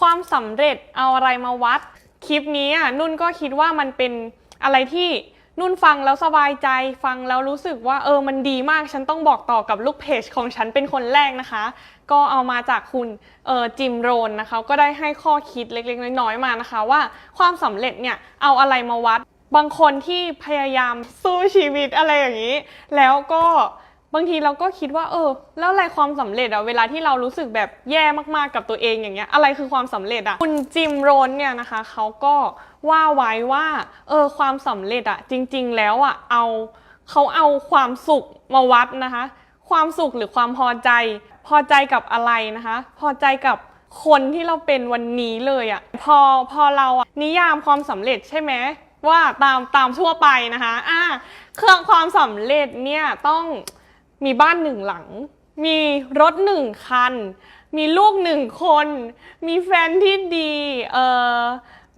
ความสำเร็จเอาอะไรมาวัด คลิปนี้อะนุ่นก็คิดว่ามันเป็นอะไรที่นุ่นฟังแล้วสบายใจฟังแล้วรู้สึกว่าเออมันดีมากฉันต้องบอกต่อกับลูกเพจของฉันเป็นคนแรกนะคะ ก็เอามาจากคุณเออจิมโรนนะคะก็ได้ให้ข้อคิดเล็กๆ น้อยๆมานะคะ ว่าความสำเร็จเนี่ยเอาอะไรมาวัด บางคนที่พยายามสู้ชีวิตอะไรอย่างนี้ แล้วก็ บางทีเราก็คิดว่า เออ แล้วอะไรความสำเร็จอะเวลาที่เรารู้สึกแบบแย่มากๆกับตัวเองอย่างเงี้ย อะไรคือความสำเร็จอะคุณจิมโรนเนี่ยนะคะเขาก็ว่าไว้ว่า เออ ความสำเร็จอะจริง ๆ แล้วอะเอาเขาเอาความสุขมาวัดนะคะ ความสุขหรือความพอใจ พอใจกับอะไรนะคะ พอใจกับคนที่เราเป็นวันนี้เลยอะพอพอเราอะนิยามความสำเร็จใช่ไหมว่าตามตามทั่วไปนะคะอ่าเครื่องความสำเร็จเนี่ยต้อง มีบ้านหนึ่งหลัง มีรถหนึ่งคัน มีลูกหนึ่งคน มีแฟนที่ดีเอ่อ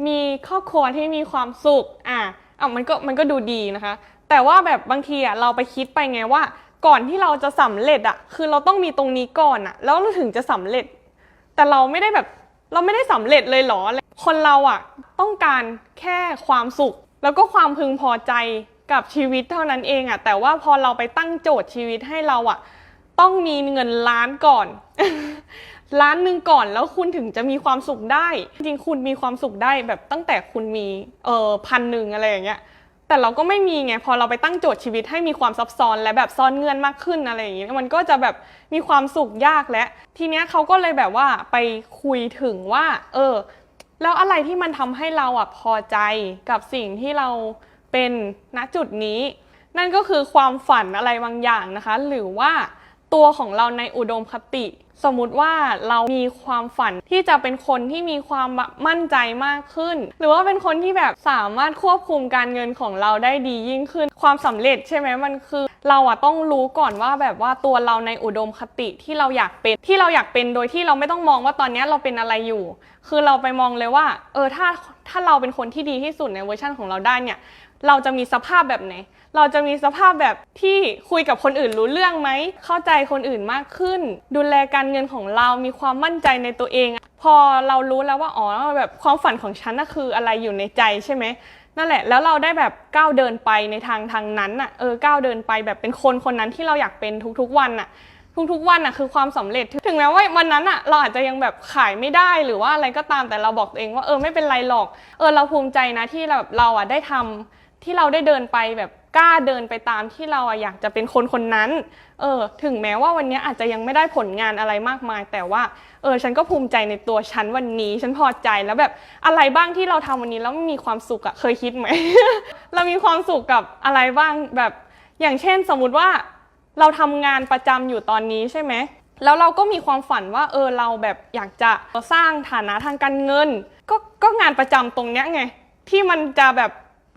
มีครอบครัวที่มีความสุขอะอะมันก็มันก็ดูดีนะคะ แต่ว่าแบบบางทีอะเราไปคิดไปไงว่า ก่อนที่เราจะสำเร็จอะคือเราต้องมีตรงนี้ก่อนอะแล้วเราถึงจะสำเร็จ แต่เราไม่ได้แบบเราไม่ได้สำเร็จเลยหรอ คนเราอะต้องการแค่ความสุข แล้วก็ความพึงพอใจ กับชีวิตเท่านั้นเองอะแต่ว่าพอเราไปตั้งโจทย์ชีวิตให้เราอะต้องมีเงินล้านก่อน ล้านหนึ่งก่อนแล้วคุณถึงจะมีความสุขได้ จริงคุณมีความสุขได้แบบตั้งแต่คุณมีเออพันหนึ่งอะไรอย่างเงี้ยแต่เราก็ไม่มีไงพอเราไปตั้งโจทย์ชีวิตให้มีความซับซ้อนและแบบซ้อนเงื่อนมากขึ้นอะไรอย่างเงี้ยมันก็จะแบบมีความสุขยากและ ทีเนี้ยเขาก็เลยแบบว่าไปคุยถึงว่า เออ แล้วอะไรที่มันทำให้เราอะพอใจกับสิ่งที่เรา เป็นณจุดนี้ นั่นก็คือความฝันอะไรบางอย่างนะคะ หรือว่าตัวของเราในอุดมคติ สมมุติว่าเรามีความฝันที่จะเป็นคนที่มีความมั่นใจมากขึ้น หรือว่าเป็นคนที่แบบสามารถควบคุมการเงินของเราได้ดียิ่งขึ้น ความสำเร็จใช่ไหมมันคือ เราอะต้องรู้ก่อนว่าแบบว่าตัวเราในอุดมคติที่เราอยากเป็นที่เราอยากเป็นโดยที่เราไม่ต้องมองว่าตอนนี้เราเป็นอะไรอยู่ คือเราไปมองเลยว่า เออถ้าถ้าเราเป็นคนที่ดีที่สุดในเวอร์ชันของเราได้เนี่ย เราจะมีสภาพแบบไหน เราจะมีสภาพแบบที่คุยกับคนอื่นรู้เรื่องไหม เข้าใจคนอื่นมากขึ้น ดูแลการเงินของเรา มีความมั่นใจในตัวเอง พอเรารู้แล้วว่า อ๋อ แบบความฝันของฉันน่ะคืออะไรอยู่ในใจใช่ไหม นั่นแหละ แล้วเราได้แบบก้าวเดินไปในทางทางนั้นน่ะ เออ ก้าวเดินไปแบบเป็นคนคนนั้นที่เราอยากเป็นทุกๆวันน่ะทุกๆวันน่ะคือความสำเร็จถึงแม้ว่าวันนั้นอะเราอาจจะยังแบบขายไม่ได้หรือว่าอะไรก็ตามแต่เราบอกตัวเองว่าเออไม่เป็นไรหรอก เออเราภูมิใจนะที่เราเราอะได้ทำ ที่เราได้เดินไปแบบกล้าเดินไปตามที่เราอะอยากจะเป็นคนคนนั้น เออ ถึงแม้ว่าวันนี้อาจจะยังไม่ได้ผลงานอะไรมากมาย แต่ว่า เออ ฉันก็ภูมิใจในตัวฉันวันนี้ ฉันพอใจแล้วแบบอะไรบ้างที่เราทำวันนี้แล้วมีความสุขอะเคยคิดไหม เรามีความสุขกับอะไรบ้างแบบ อย่างเช่น สมมุติว่าเราทำงานประจำอยู่ตอนนี้ใช่ไหม แล้วเราก็มีความฝันว่า เออ เราแบบอยากจะสร้างฐานะทางการเงิน ก็ ก็งานประจำตรงเนี้ยไง ที่มันจะแบบ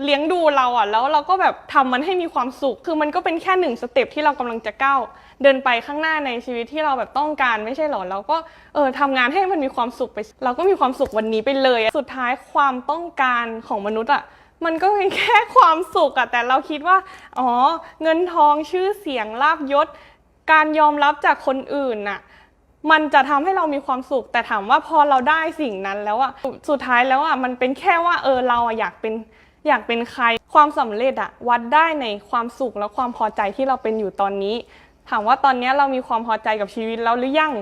เลี้ยงดูเราอะแล้วเราก็แบบทำมันให้มีความสุข คือมันก็เป็นแค่หนึ่งสเต็ปที่เรากำลังจะก้าวเดินไปข้างหน้าในชีวิตที่เราแบบต้องการไม่ใช่หรอเราก็เออทำงานให้มันมีความสุขไป เราก็มีความสุขวันนี้ไปเลยอะสุดท้ายความต้องการของมนุษย์อะมันก็เป็นแค่ความสุขอะแต่เราคิดว่า อ๋อ เงินทองชื่อเสียงลาบยศ การยอมรับจากคนอื่นน่ะมันจะทำให้เรามีความสุข แต่ถามว่าพอเราได้สิ่งนั้นแล้วอะสุดท้ายแล้วอะมันเป็นแค่ว่าเออเราอะอยากเป็น อยากเป็นใครความสำเร็จอะวัดได้ในความสุขและความพอใจที่เราเป็นอยู่ตอนนี้ ถามว่าตอนนี้เรามีความพอใจกับชีวิตแล้วหรือยัง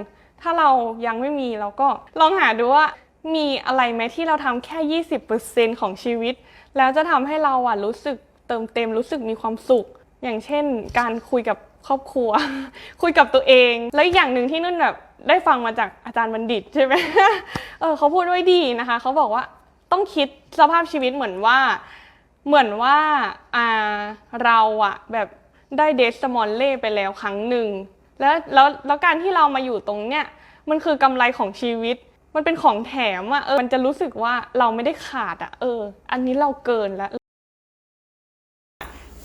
ถ้าเรายังไม่มีเราก็ลองหาดูว่ามีอะไรไหมที่เราทำแค่ 20%ของชีวิต แล้วจะทำให้เราอะรู้สึกเติมเต็มรู้สึกมีความสุข อย่างเช่น การคุยกับครอบครัว คุยกับตัวเอง แล้วอีกอย่างหนึ่งที่นุ่นแบบได้ฟังมาจากอาจารย์บัณฑิตใช่ไหมเออเขาพูดไว้ดีนะคะ เขาบอกว่าต้องคิดสภาพชีวิตเหมือนว่า เหมือนว่าอ่าเราอะแบบได้เดสมอลเล่ไปแล้วครั้งหนึ่งแล้วแล้วแล้วการที่เรามาอยู่ตรงเนี้ยมันคือกำไรของชีวิต มันเป็นของแถมอะเออมันจะรู้สึกว่าเราไม่ได้ขาดอะเออ อันนี้เราเกินแล้ว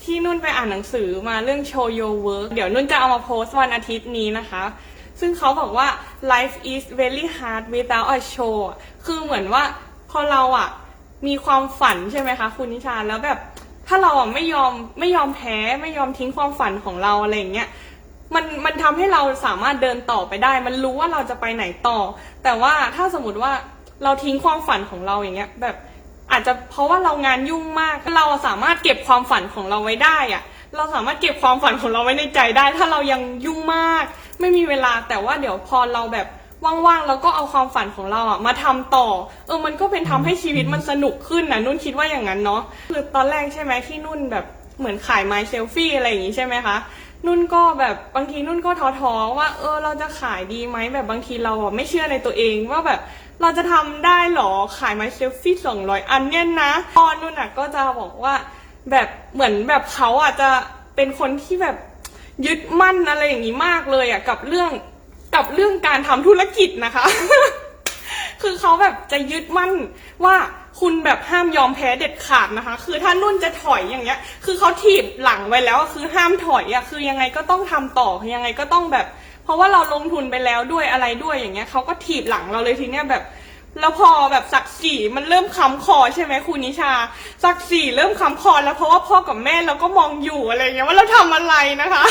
ที่นุ่นไปอ่านหนังสือมาเรื่อง show your work เดี๋ยวนุ่นจะเอามาโพสต์วันอาทิตย์นี้นะคะ ซึ่งเขาบอกว่า life is very hard without a show คือเหมือนว่าพอเราอะ มีความฝันใช่ไหมคะ คุณนิชาแล้วแบบถ้าเราอะไม่ยอมไม่ยอมแพ้ไม่ยอมทิ้งความฝันของเราอะไรอย่างเงี้ยมันมันทำให้เราสามารถเดินต่อไปได้ มันรู้ว่าเราจะไปไหนต่อ แต่ว่าถ้าสมมติว่าเราทิ้งความฝันของเราอย่างเงี้ย แบบอาจจะเพราะว่าเรางานยุ่งมาก เราสามารถเก็บความฝันของเราไว้ได้อะเราสามารถเก็บความฝันของเราไว้ในใจได้ ถ้าเรายังยุ่งมาก ไม่มีเวลาแต่ว่าเดี๋ยวพอเราแบบ ว่างๆเราก็เอาความฝันของเราอะมาทำต่อ เออมันก็เป็นทำให้ชีวิตมันสนุกขึ้นนะนุ่นคิดว่าอย่างนั้นเนาะคือตอนแรกใช่ไหมที่นุ่นแบบเหมือนขายไมเซลฟี่อะไรอย่างงี้ใช่ไหมคะนุ่นก็แบบบางทีนุ่นก็ท้อๆว่า เออเราจะขายดีไหมแบบบางทีเราอะไม่เชื่อในตัวเองว่าแบบเราจะทำได้หรอขายไมเซลฟี่สองร้อยอันเนี่ยนะพอนุ่นอะก็จะบอกว่าแบบเหมือนแบบเขาอะจะเป็นคนที่แบบยึดมั่นอะไรอย่างนี้มากเลยอะกับเรื่อง กับเรื่องการทำธุรกิจนะคะ คือเขาแบบจะยึดมั่นว่าคุณแบบห้ามยอมแพ้เด็ดขาดนะคะ คือถ้านุ่นจะถอยอย่างเงี้ย คือเขาถีบหลังไว้แล้วคือห้ามถอยอะคือยังไงก็ต้องทำต่อยังไงก็ต้องแบบ เพราะว่าเราลงทุนไปแล้วด้วยอะไรด้วยอย่างเงี้ยเขาก็ถีบหลังเราเลยทีเนี้ยแบบ แล้วพอแบบศักดิ์ศรีมันเริ่มคำคอใช่ไหมคุณนิชาศักดิ์ศรีเริ่มคำคอแล้วเพราะว่าพ่อกับแม่เราก็มองอยู่อะไรเงี้ยว่าเราทำอะไรนะคะ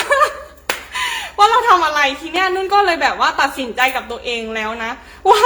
ว่าเราทำอะไรทีเนี้ยนุ่นก็เลยแบบว่าตัดสินใจกับตัวเองแล้วนะ ว่า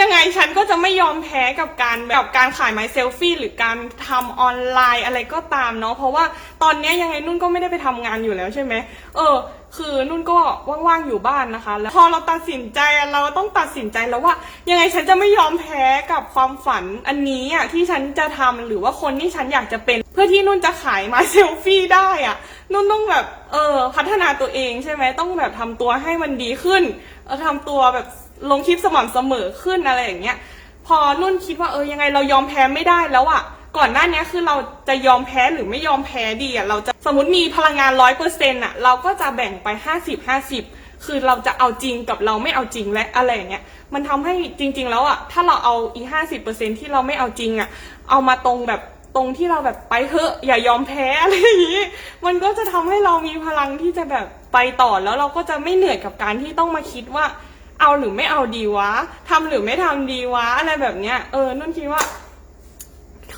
ยังไงฉันก็จะไม่ยอมแพ้กับการแบบการขายไม้เซลฟี่หรือการทำออนไลน์อะไรก็ตามเนาะเพราะว่าตอนเนี้ยยังไงนุ่นก็ไม่ได้ไปทำงานอยู่แล้วใช่ไหมเออ คือนุ่นก็ว่างๆอยู่บ้านนะคะ แล้วพอเราตัดสินใจเราต้องตัดสินใจแล้วว่า ยังไงฉันจะไม่ยอมแพ้กับความฝันอันนี้อะที่ฉันจะทำหรือว่าคนที่ฉันอยากจะเป็น เพื่อที่นุ่นจะขายม้เซลฟี่ได้อะนุ่นต้องแบบเออพัฒนาตัวเองใช่ไหมต้องแบบทำตัวให้มันดีขึ้นเออทำตัวแบบลงคลิปสม่ำเสมอขึ้นอะไรอย่างเงี้ยพอนุ่นคิดว่าเออยังไงเรายอมแพ้ไม่ได้แล้วอะ ก่อนหน้านี้คือเราจะยอมแพ้หรือไม่ยอมแพ้ดีอะเราจะสมมติมีพลังงานร้อยเปอร์เซ็นต์อะเราก็จะแบ่งไปห้าสิบห้าสิบคือเราจะเอาจริงกับเราไม่เอาจริงและอะไรอย่างเงี้ยมันทำให้จริง ๆ แล้วอะถ้าเราเอาอีห้าสิบเปอร์เซ็นที่เราไม่เอาจริงอะเอามาตรงแบบตรงที่เราแบบไปเถอะอย่ายอมแพ้อะไรอย่างงี้ มันก็จะทำให้เรามีพลังที่จะแบบไปต่อแล้วเราก็จะไม่เหนื่อยกับการที่ต้องมาคิดว่า เอาหรือไม่เอาดีวะทำหรือไม่ทำดีวะอะไรแบบเนี้ยเออนุ่นคิดว่า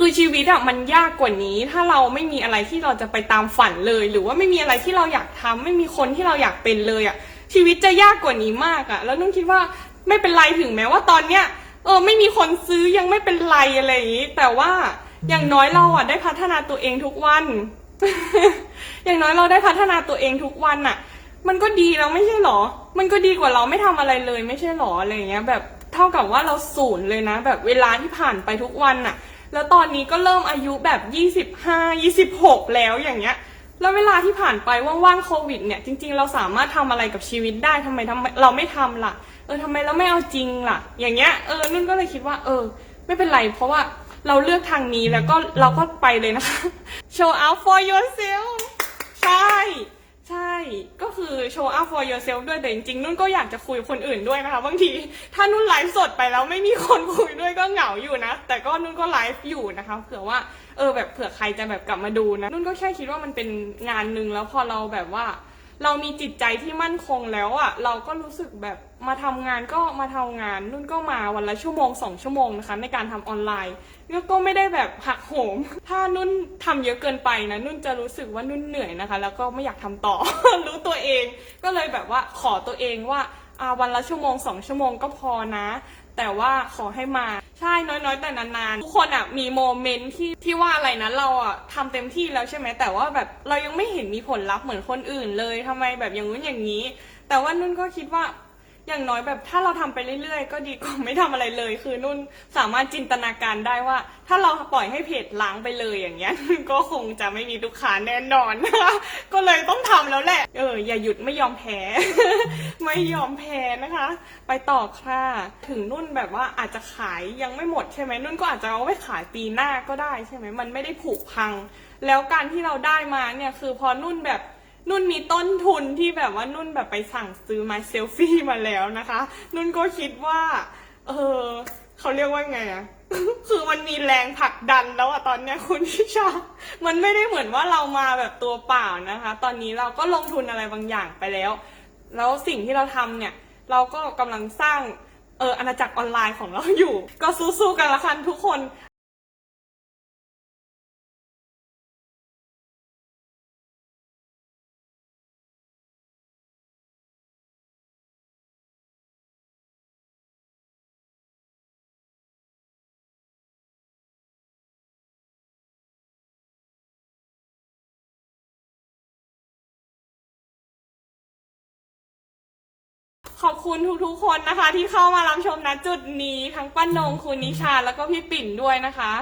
คือชีวิตอะมันยากกว่านี้ ถ้าเราไม่มีอะไรที่เราจะไปตามฝันเลย หรือว่าไม่มีอะไรที่เราอยากทำไม่มีคนที่เราอยากเป็นเลยอะชีวิตจะยากกว่านี้มากอะแล้วนุ่นคิดว่าไม่เป็นไรถึงแม้ว่าตอนเนี้ยเออไม่มีคนซื้อยังไม่เป็นไรอะไรอย่างนี้ แต่ว่าอย่างน้อยเราอะได้พัฒนาตัวเองทุกวัน อย่างน้อยเราได้พัฒนาตัวเองทุกวันอะมันก็ดีแล้วไม่ใช่หรอ มันก็ดีกว่าเราไม่ทำอะไรเลยไม่ใช่หรออะไรอย่างเงี้ย แบบเท่ากับว่าเราศูนย์เลยนะ แบบเวลาที่ผ่านไปทุกวันอะ แล้วตอนนี้ก็เริ่มอายุแบบยี่สิบห้ายี่สิบหกแล้วอย่างเงี้ย แล้วเวลาที่ผ่านไปว่างๆโควิดเนี่ยจริง ๆ เราสามารถทำอะไรกับชีวิตได้ทำไมทำไมเราไม่ทำล่ะ เออทำไมเราไม่เอาจริงล่ะ อย่างเงี้ยเออนุ่นก็เลยคิดว่า เออ ไม่เป็นไรเพราะว่าเราเลือกทางนี้แล้วก็เราก็ไปเลยนะคะ show out for yourself ใช่ ใช่ ก็คือ show up for yourself ด้วย แต่จริงๆ นุ่นก็อยากจะคุยกับคนอื่นด้วยนะคะ บางที ถ้านุ่นไลฟ์สดไปแล้วไม่มีคนคุยด้วยก็เหงาอยู่นะ แต่ก็นุ่นก็ไลฟ์อยู่นะคะ เผื่อว่า เออแบบเผื่อใครจะแบบกลับมาดูนะ นุ่นก็แค่คิดว่ามันเป็นงานหนึ่งแล้วพอเราแบบว่า เรามีจิตใจที่มั่นคงแล้วอะ่ะ เราก็รู้สึกแบบมาทำงานก็มาทำงาน นุ่นก็มาวันละชั่วโมงสองชั่วโมงนะคะในการทำออนไลน์แล้วก็ไม่ได้แบบหักโหม ถ้านุ่นทำเยอะเกินไปนะนุ่นจะรู้สึกว่านุ่นเหนื่อยนะคะ แล้วก็ไม่อยากทำต่อ รู้ตัวเอง ก็เลยแบบว่าขอตัวเองว่าอ่าวันละชั่วโมงสองชั่วโมงก็พอนะ แต่ว่าขอให้มา ใช่น้อยๆ แต่นานๆ ทุกคนอะมีโมเมนต์ที่ที่ว่าอะไรนะเราอะทำเต็มที่แล้วใช่ไหมแต่ว่าแบบเรายังไม่เห็นมีผลลัพธ์เหมือนคนอื่นเลยทำไมแบบอย่างนู้นอย่างนี้ แต่ว่านุ่นก็คิดว่า อย่างน้อยแบบถ้าเราทำไปเรื่อยๆ ก็ดีกว่าไม่ทำอะไรเลย คือนุ่นสามารถจินตนาการได้ว่า ถ้าเราปล่อยให้เพจล้างไปเลยอย่างเงี้ยก็คงจะไม่มีลูกค้าแน่นอนก็เลยต้องทำแล้วแหละ เออ อย่าหยุดไม่ยอมแพ้ ไม่ยอมแพ้นะคะ ไปต่อค่ะถึงนุ่นแบบว่าอาจจะขายยังไม่หมดใช่ไหมนุ่นก็อาจจะเอาไว้ขายปีหน้าก็ได้ใช่ไหมมันไม่ได้ผุพัง แล้วการที่เราได้มาเนี่ยคือพอนุ่นแบบ นุ่นมีต้นทุนที่แบบว่านุ่นแบบไปสั่งซื้อไม้เซลฟี่มาแล้วนะคะ นุ่นก็คิดว่า เออเขาเรียกว่าไงอะคือมันมีแรงผลักดันแล้วอะตอนเนี้ยคุณพิชา มันไม่ได้เหมือนว่าเรามาแบบตัวเปล่านะคะ ตอนนี้เราก็ลงทุนอะไรบางอย่างไปแล้ว แล้วสิ่งที่เราทำเนี่ย เราก็กำลังสร้างเอออาณาจักรออนไลน์ของเราอยู่ ก็สู้ๆกันละกันทุกคน ขอบคุณทุกๆคนนะคะ ที่เข้ามารับชมณจุดนี้ทั้งป้านงคุณนิชาแล้วก็พี่ปิ่นด้วยนะคะ